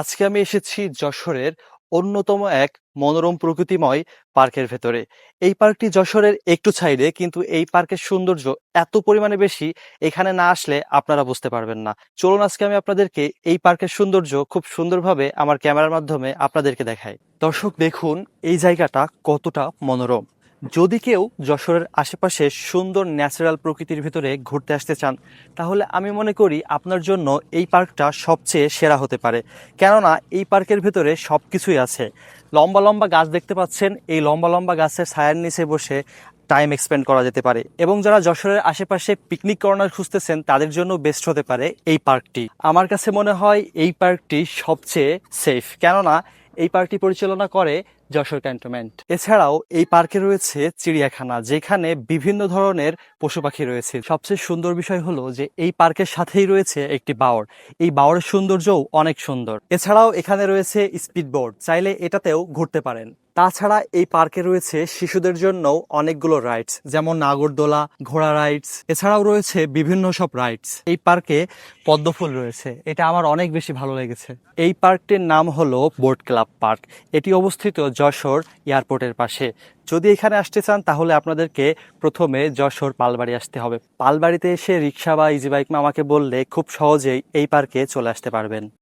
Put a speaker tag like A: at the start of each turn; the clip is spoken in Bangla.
A: আজকে আমি এসেছি যশোরের অন্যতম এক মনোরম প্রকৃতিময় পার্কের ভেতরে। এই পার্কটি যশোরের একটু ছাইড়ে, কিন্তু এই পার্কের সৌন্দর্য এত পরিমাণে বেশি, এখানে না আসলে আপনারা বুঝতে পারবেন না। চলুন আজকে আমি আপনাদেরকে এই পার্কের সৌন্দর্য খুব সুন্দরভাবে আমার ক্যামেরার মাধ্যমে আপনাদেরকে দেখাই। দর্শক, দেখুন, এই জায়গাটা কতটা মনোরম। যদি কেউ যশোরের আশেপাশে সুন্দর ন্যাচারাল প্রকৃতির ভিতরে ঘুরতে আসতে চান, তাহলে আমি মনে করি আপনার জন্য এই পার্কটা সবচেয়ে সেরা হতে পারে। কেননা এই পার্কের ভিতরে সব কিছুই আছে। লম্বা লম্বা গাছ দেখতে পাচ্ছেন, এই লম্বা লম্বা গাছের ছায়ার নিচে বসে টাইম এক্সপেন্ড করা যেতে পারে এবং যারা যশোরের আশেপাশে পিকনিক কর্নার খুঁজতেছেন, তাদের জন্য বেস্ট হতে পারে এই পার্কটি। আমার কাছে মনে হয় এই পার্কটি সবচেয়ে সেফ কেননা এই পার্কটি পরিচালনা করে যশোর ক্যান্টনমেন্ট। এছাড়াও এই পার্কে রয়েছে চিড়িয়াখানা, যেখানে বিভিন্ন ধরনের পশু পাখি রয়েছে। সবচেয়ে সুন্দর বিষয় হলো যে এই পার্কের সাথেই রয়েছে একটি বাওর। এই বাওরের সৌন্দর্যও অনেক সুন্দর। এছাড়াও এখানে রয়েছে স্পিড বোর্ড চাইলে এটাতেও ঘুরতে পারেন। তাছাড়া এই পার্কে রয়েছে শিশুদের জন্য অনেকগুলো রাইডস, যেমন নাগরদোলা, ঘোড়া রাইডস, এছাড়াও রয়েছে বিভিন্ন সব রাইডস। এই পার্কে পদ্মফুল রয়েছে, এটা আমার অনেক বেশি ভালো লেগেছে। এই পার্কটির নাম হলো বোট ক্লাব পার্ক। এটি অবস্থিত যশোর এয়ারপোর্টের পাশে। যদি এখানে আসতে চান, তাহলে আপনাদেরকে প্রথমে যশোর পালবাড়ি আসতে হবে। পালবাড়িতে এসে রিক্সা বা ইজি বাইক আমাকে বললে খুব সহজেই এই পার্কে চলে আসতে পারবেন।